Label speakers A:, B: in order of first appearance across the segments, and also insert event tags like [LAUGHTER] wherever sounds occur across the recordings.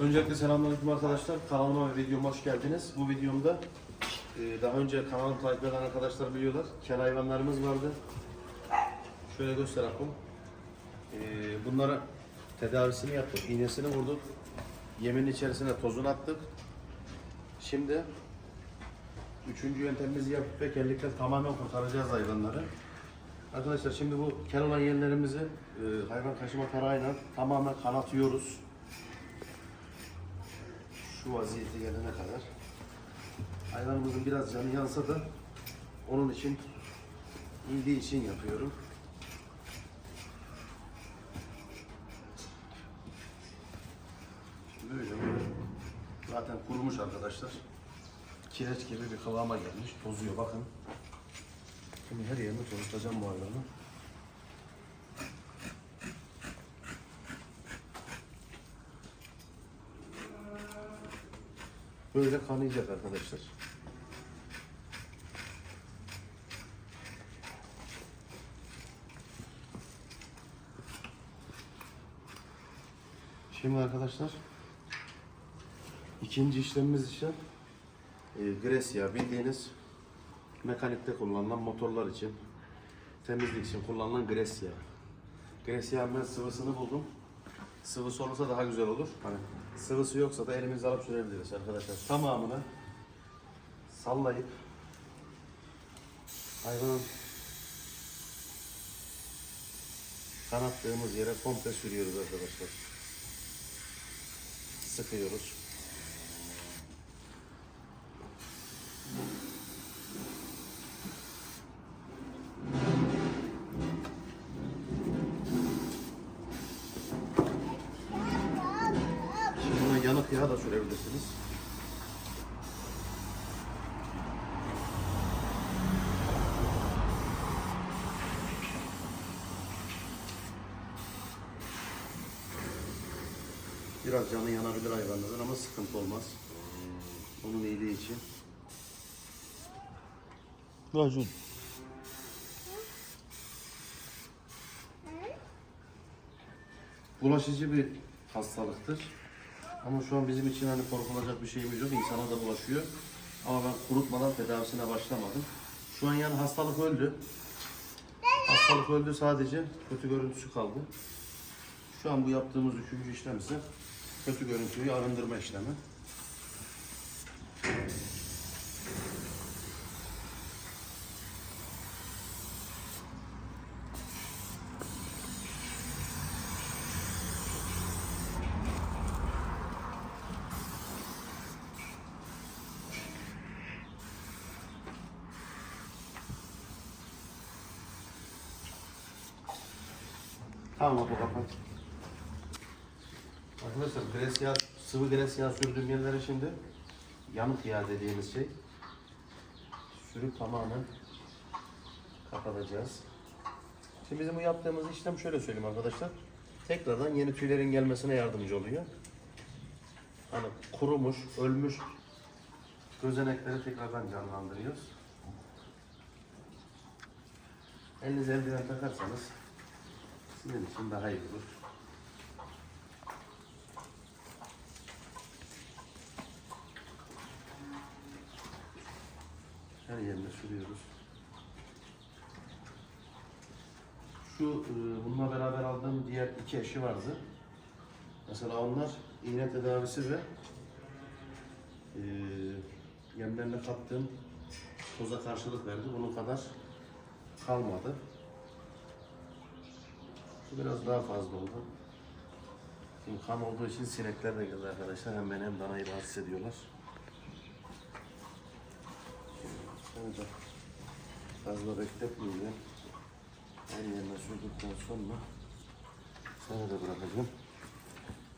A: Öncelikle selamünaleyküm arkadaşlar. Kanalıma ve videoma hoş geldiniz. Bu videomda e, daha önce kanalı takip eden arkadaşlar biliyorlar. Kel hayvanlarımız vardı. Şöyle göster Akum. E, bunlara tedavisini yaptık. iğnesini vurduk. Yemin içerisine tozunu attık. Şimdi üçüncü yöntemimizi yapıp ve kellikten tamamen kurtaracağız hayvanları. Arkadaşlar şimdi bu kel olan yerlerimizi e, hayvan kaşıma tarağıyla tamamen kanatıyoruz şu vaziyete gelene kadar hayvanımızın biraz canı yansa da onun için iyiliği için yapıyorum. Böyle. Zaten kurumuş arkadaşlar. Kireç gibi bir kıvama gelmiş. Tozuyor bakın. Şimdi her yerini tozutacağım bu hayvanı. Böyle kanayacak arkadaşlar. Şimdi arkadaşlar ikinci işlemimiz için e, gres yağı bildiğiniz mekanikte kullanılan motorlar için temizlik için kullanılan gres yağı. Gres yağın ben sıvısını buldum. Sıvısı olursa daha güzel olur. Hani sıvısı yoksa da elimizle alıp sürebiliriz arkadaşlar. Tamamını sallayıp hayvanın kanattığımız yere komple sürüyoruz arkadaşlar. Sıkıyoruz. Şimdi buna yanık yağ da sürebilirsiniz. Biraz canı yanabilir hayvanların ama sıkıntı olmaz. Onun iyiliği için.
B: Racun.
A: Bulaşıcı bir hastalıktır. Ama şu an bizim için hani korkulacak bir şeyimiz yok. İnsana da bulaşıyor. Ama ben kurutmadan tedavisine başlamadım. Şu an yani hastalık öldü. Hastalık öldü sadece kötü görüntüsü kaldı. Şu an bu yaptığımız üçüncü işlem ise kötü görüntüyü arındırma işlemi. Tamam bu kapat. Arkadaşlar gres yağı, sıvı gres yağı sürdüğüm yerlere şimdi yanık yağ dediğimiz şey sürüp tamamen kapatacağız. Şimdi bizim bu yaptığımız işlem şöyle söyleyeyim arkadaşlar. Tekrardan yeni tüylerin gelmesine yardımcı oluyor. Hani kurumuş, ölmüş gözenekleri tekrardan canlandırıyoruz. Elinize eldiven takarsanız sizin için daha iyi olur. Her yerine sürüyoruz. Şu e, bununla beraber aldığım diğer iki eşi vardı. Mesela onlar iğne tedavisi ve e, yemlerine kattığım toza karşılık verdi. Bunun kadar kalmadı. Şu biraz daha fazla oldu. Şimdi kan olduğu için sinekler de geldi arkadaşlar. Hem beni hem danayı rahatsız ediyorlar. Da fazla bekletmeyeceğim. Her yerine sürdükten sonra sana da bırakacağım.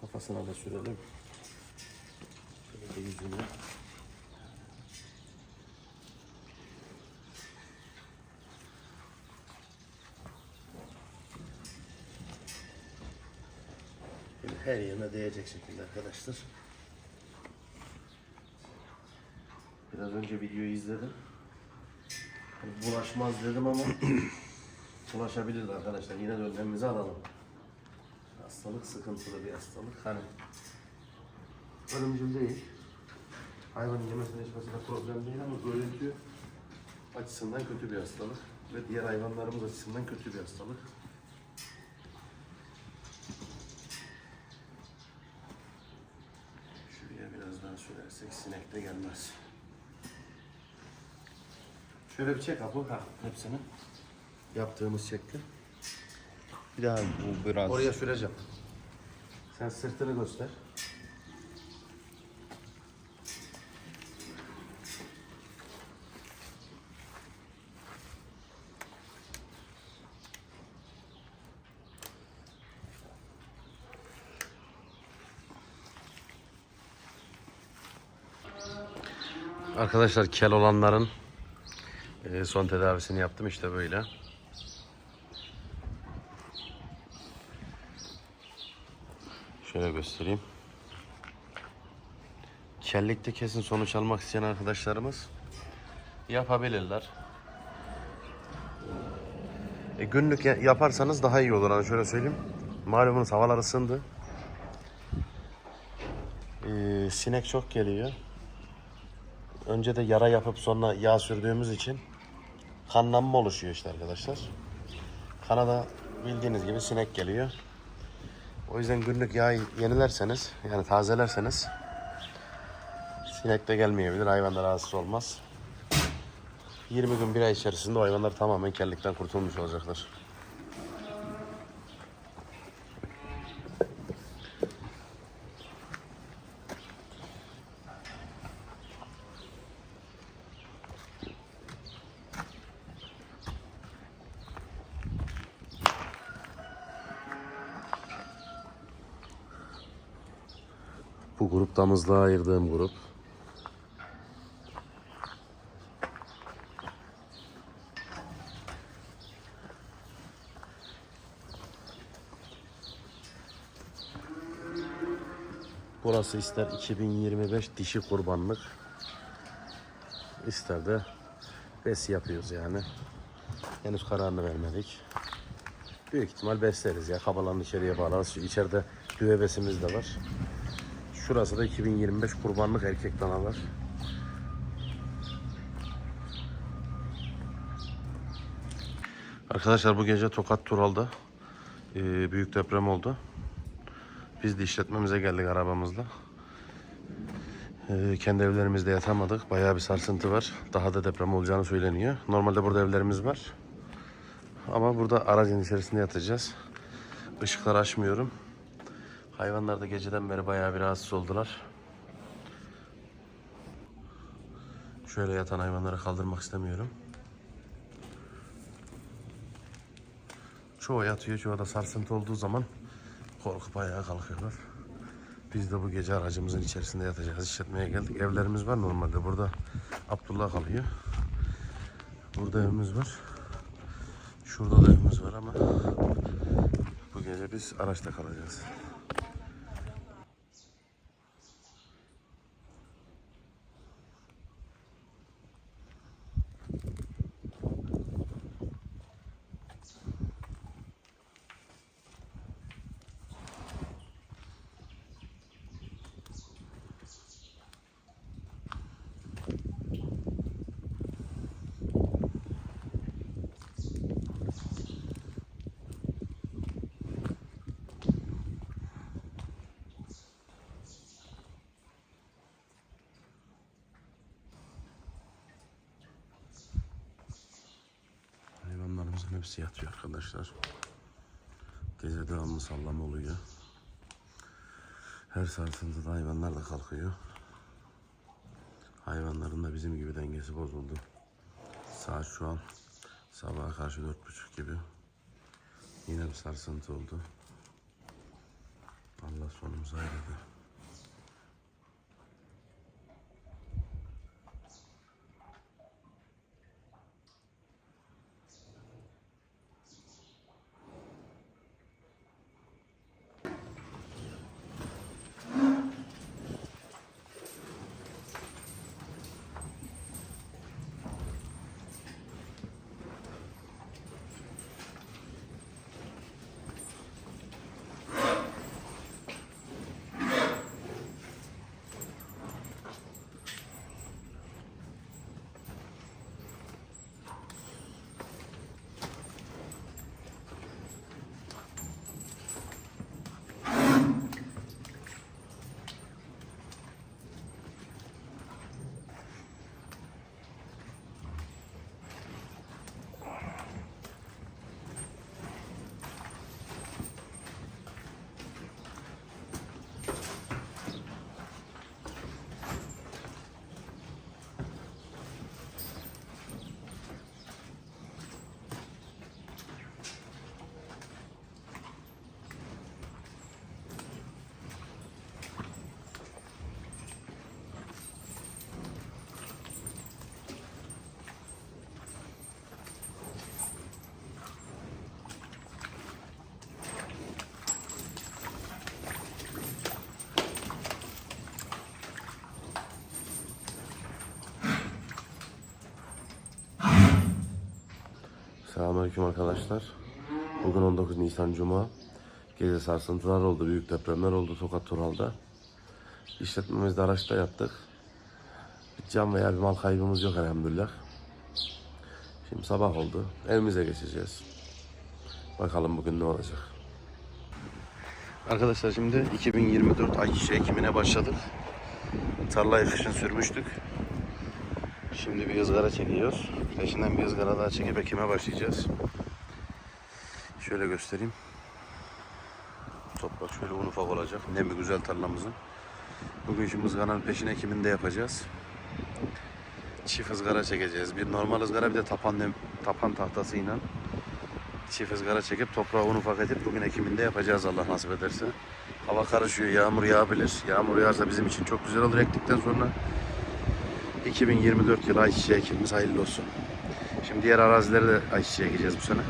A: Kafasına da sürelim. Şöyle de yüzüne. Her yerine değecek şekilde arkadaşlar. Biraz önce videoyu izledim. Bulaşmaz dedim ama [CLEARS THROAT] bulaşabilir arkadaşlar. Yine de önlemimizi alalım. Hastalık sıkıntılı bir hastalık. Hani ölümcül değil. Hayvanın yemesine içmesine problem değil ama görüntü açısından kötü bir hastalık ve diğer hayvanlarımız açısından kötü bir hastalık. Şuraya biraz daha sürersek sinek de gelmez. Şöyle bir çek abi. Ha, hepsini. Yaptığımız şekli.
B: Bir daha bu biraz.
A: Oraya süreceğim. Sen sırtını göster. Arkadaşlar kel olanların e, son tedavisini yaptım işte böyle. Şöyle göstereyim. Kellikte kesin sonuç almak isteyen arkadaşlarımız yapabilirler. E, günlük ya- yaparsanız daha iyi olur. Hani şöyle söyleyeyim. Malumunuz havalar ısındı. E, sinek çok geliyor. Önce de yara yapıp sonra yağ sürdüğümüz için kanlanma oluşuyor işte arkadaşlar. Kana da bildiğiniz gibi sinek geliyor. O yüzden günlük yağ yenilerseniz, yani tazelerseniz sinek de gelmeyebilir, hayvan da rahatsız olmaz. 20 gün bir ay içerisinde hayvanlar tamamen kellikten kurtulmuş olacaklar. Bu grup damızlığa ayırdığım grup. Burası ister 2025 dişi kurbanlık. ister de besi yapıyoruz yani. Henüz kararını vermedik. Büyük ihtimal besleriz ya. Kabalarını içeriye bağlarız. İçeride düve besimiz de var. Şurası da 2025 kurbanlık erkek danalar. Arkadaşlar bu gece Tokat Tural'da e, büyük deprem oldu. Biz de işletmemize geldik arabamızla. E, kendi evlerimizde yatamadık. Bayağı bir sarsıntı var. Daha da deprem olacağını söyleniyor. Normalde burada evlerimiz var. Ama burada aracın içerisinde yatacağız. Işıkları açmıyorum. Hayvanlar da geceden beri bayağı bir rahatsız oldular. Şöyle yatan hayvanları kaldırmak istemiyorum. Çoğu yatıyor, çoğu da sarsıntı olduğu zaman korkup ayağa kalkıyorlar. Biz de bu gece aracımızın içerisinde yatacağız. İşletmeye geldik. Evlerimiz var normalde. Burada Abdullah kalıyor. Burada evimiz var. Şurada da evimiz var ama bu gece biz araçta kalacağız. Hepsi yatıyor arkadaşlar. Gece devamlı sallama oluyor. Her sarsıntıda hayvanlar da kalkıyor. Hayvanların da bizim gibi dengesi bozuldu. Saat şu an sabaha karşı dört buçuk gibi. Yine bir sarsıntı oldu. Allah sonumuzu ayırdı. Selamünaleyküm arkadaşlar. Bugün 19 Nisan Cuma. Gece sarsıntılar oldu, büyük depremler oldu Tokat Turhal'da. İşletmemizde araçta yaptık. Bir can veya bir mal kaybımız yok elhamdülillah. Şimdi sabah oldu. Evimize geçeceğiz. Bakalım bugün ne olacak. Arkadaşlar şimdi 2024 ayçiçeği ekimine başladık. Tarlayı kışın sürmüştük. Şimdi bir ızgara çekiyoruz. Peşinden bir ızgara daha çekip ekime başlayacağız. Şöyle göstereyim. Toprak şöyle un ufak olacak. Nem bir güzel tarlamızın. Bugün şimdi ızgaranın peşin ekiminde yapacağız. Çift ızgara çekeceğiz. Bir normal ızgara bir de tapan, nem, tapan tahtasıyla çift ızgara çekip toprağı un ufak edip bugün ekiminde yapacağız Allah nasip ederse. Hava karışıyor, yağmur yağabilir. Yağmur yağarsa bizim için çok güzel olur ektikten sonra. 2024 yılı ayçiçeği ekimimiz hayırlı olsun. Şimdi diğer arazilere de ayçiçeği ekeceğiz bu sene.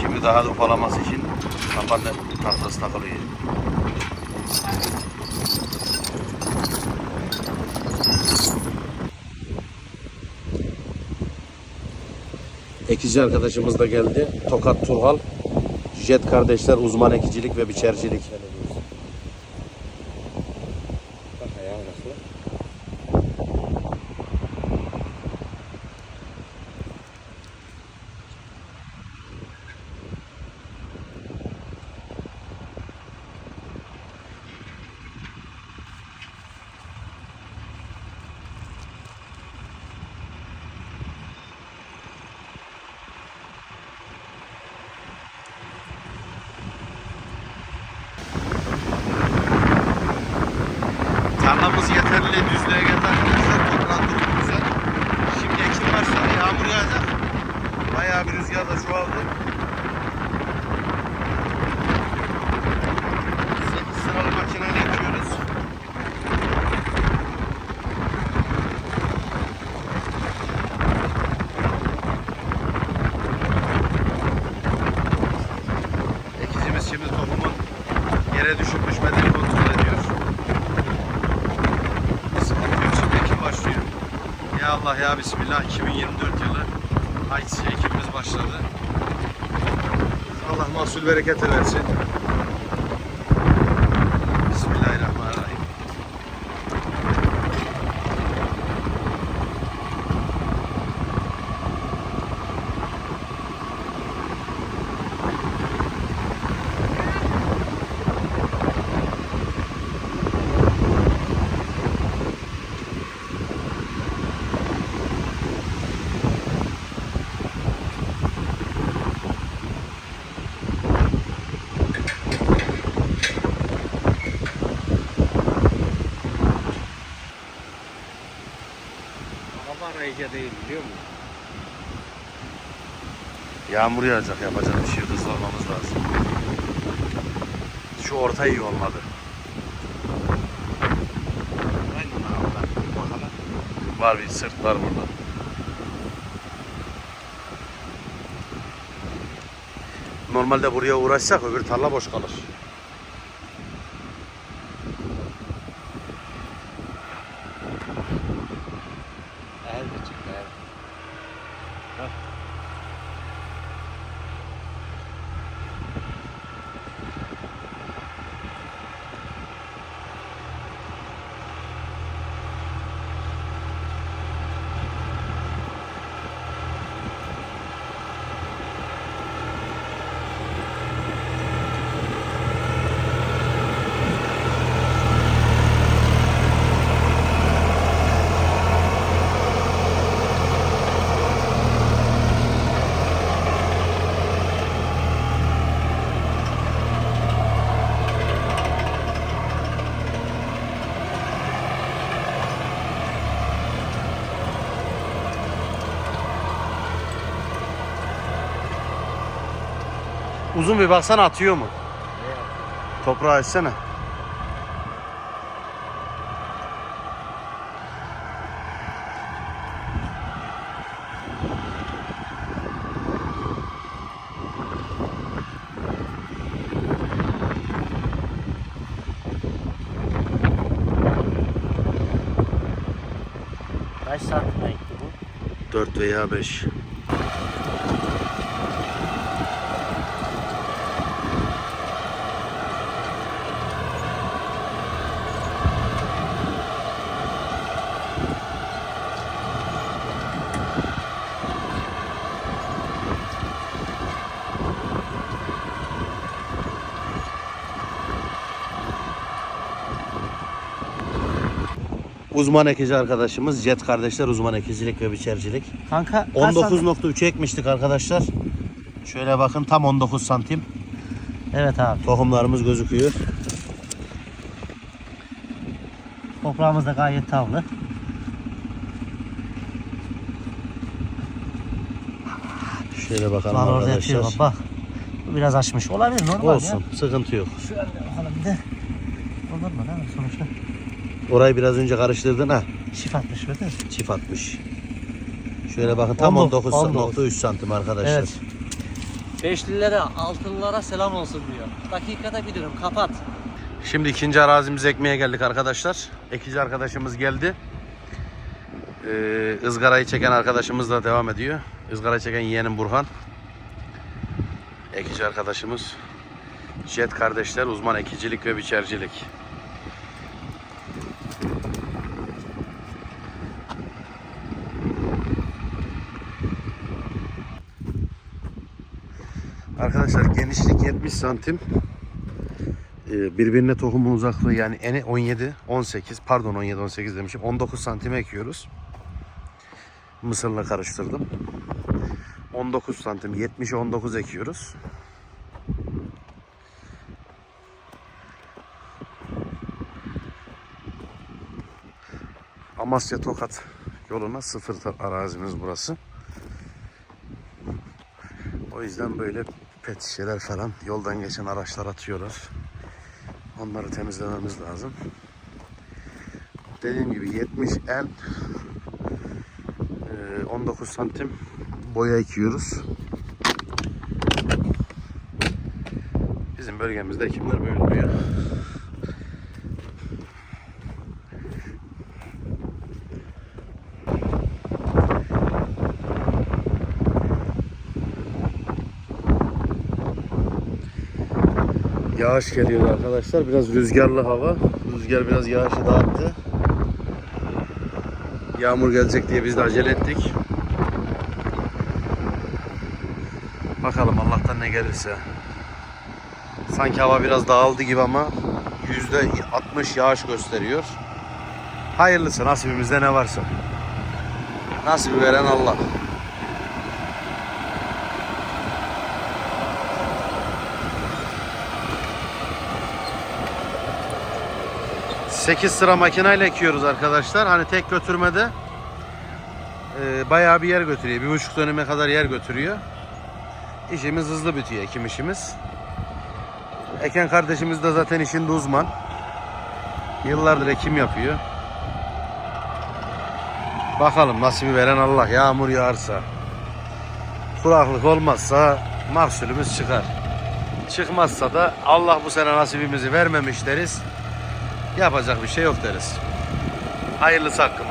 A: Şimdi daha da ufalaması için kapan tahtası takılıyor. Ekici arkadaşımız da geldi. Tokat Turhal. Jet kardeşler uzman ekicilik ve biçercilik.
B: Bak ayağı nasıl?
A: Tarlamız yeterli düzlüğe geldi arkadaşlar. Toprağın durumu güzel. Şimdi ekim başladı. Yağmur yağacak. Bayağı bir rüzgar da çoğaldı. Sı- Sıralı makineyle ekiyoruz. Ekicimiz şimdi tohumun yere düşüp düşmediğini kontrol ediyor. Sıkıntı yok şimdi ekim başlıyor. Bismillah 2024 yılı ayçiçeği ekimimiz başladı. Allah mahsul bereketi versin. Yağmur yağacak yapacak bir şey yok ıslanmamız lazım. Şu orta iyi olmadı.
B: Aynen abi. Bakalım.
A: Var bir sırt var burada. Normalde buraya uğraşsak öbür tarla boş kalır. Uzun bir baksana atıyor mu? Toprağı etsene.
C: Kaç santime gitti bu?
A: 4 veya 5. Uzman ekici arkadaşımız Jet kardeşler uzman ekicilik ve biçercilik.
C: Kanka kaç santim?
A: 19.3 ekmiştik arkadaşlar. Şöyle bakın tam 19 santim.
C: Evet abi.
A: Tohumlarımız gözüküyor.
C: Toprağımız da gayet tavlı.
A: Şöyle bakalım
C: Lan orada
A: arkadaşlar.
C: yatıyor bak biraz açmış. Olabilir normal
A: Olsun, sıkıntı yok.
C: ya. Şöyle bakalım bir de. Olur mu mi sonuçta?
A: Orayı biraz önce karıştırdın ha.
C: Çift atmış mi?
A: Çift atmış. Şöyle bakın tam
C: 19,
A: 19.3 santim arkadaşlar.
C: Evet. Beşlilere, altınlara selam olsun diyor. Dakikada bir dönüm kapat.
A: Şimdi ikinci arazimize ekmeye geldik arkadaşlar. Ekici arkadaşımız geldi. Ee, ızgarayı çeken arkadaşımız da devam ediyor. Izgarayı çeken yeğenim Burhan. Ekici arkadaşımız. Jet kardeşler uzman ekicilik ve biçercilik. Arkadaşlar genişlik 70 santim. Ee, birbirine tohumun uzaklığı yani eni 17, 18 pardon 17, 18 demişim 19 santime ekiyoruz. Mısırla karıştırdım. 19 santim 70'e 19 ekiyoruz. Amasya Tokat yoluna sıfır arazimiz burası. O yüzden böyle pet şişeler falan yoldan geçen araçlar atıyorlar. Onları temizlememiz lazım. Dediğim gibi 70 en 19 santim boya ekiyoruz. Bizim bölgemizde ekimler böyle oluyor. Yağış geliyor arkadaşlar. Biraz rüzgarlı hava. Rüzgar biraz yağışı dağıttı. Yağmur gelecek diye biz de acele ettik. Bakalım Allah'tan ne gelirse. Sanki hava biraz dağıldı gibi ama yüzde 60 yağış gösteriyor. Hayırlısı nasibimizde ne varsa. Nasibi veren Allah. Sekiz sıra makineyle ekiyoruz arkadaşlar. Hani tek götürmede e, bayağı bir yer götürüyor. Bir buçuk dönüme kadar yer götürüyor. İşimiz hızlı bitiyor ekim işimiz. Eken kardeşimiz de zaten işinde uzman. Yıllardır ekim yapıyor. Bakalım nasibi veren Allah. Yağmur yağarsa, kuraklık olmazsa mahsulümüz çıkar. Çıkmazsa da Allah bu sene nasibimizi vermemiş deriz. Yapacak bir şey yok deriz. Hayırlısı hakkımızda.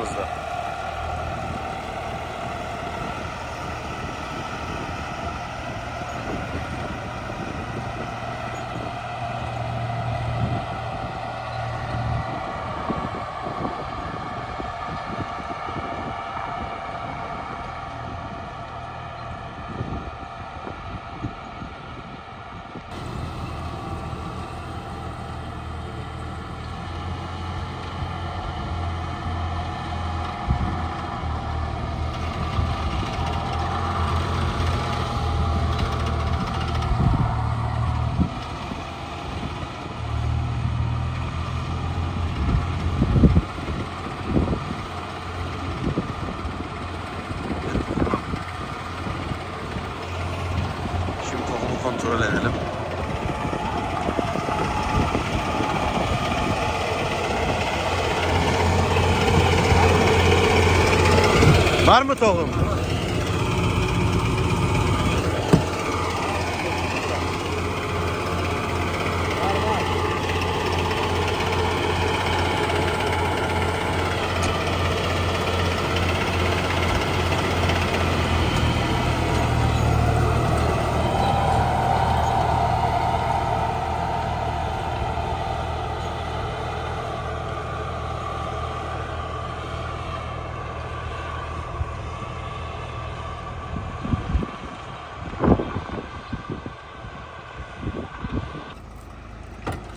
A: Var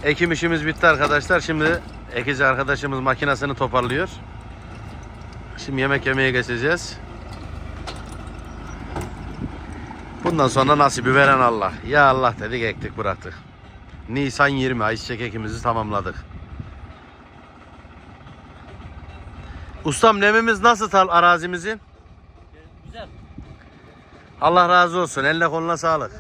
A: Ekim işimiz bitti arkadaşlar. Şimdi ekici arkadaşımız makinesini toparlıyor. Şimdi yemek yemeye geçeceğiz. Bundan sonra nasibi veren Allah. Ya Allah dedik ektik bıraktık. Nisan 20 ayçiçek ekimizi tamamladık. Ustam nemimiz nasıl tal arazimizin?
C: Güzel.
A: Allah razı olsun. Eline koluna sağlık.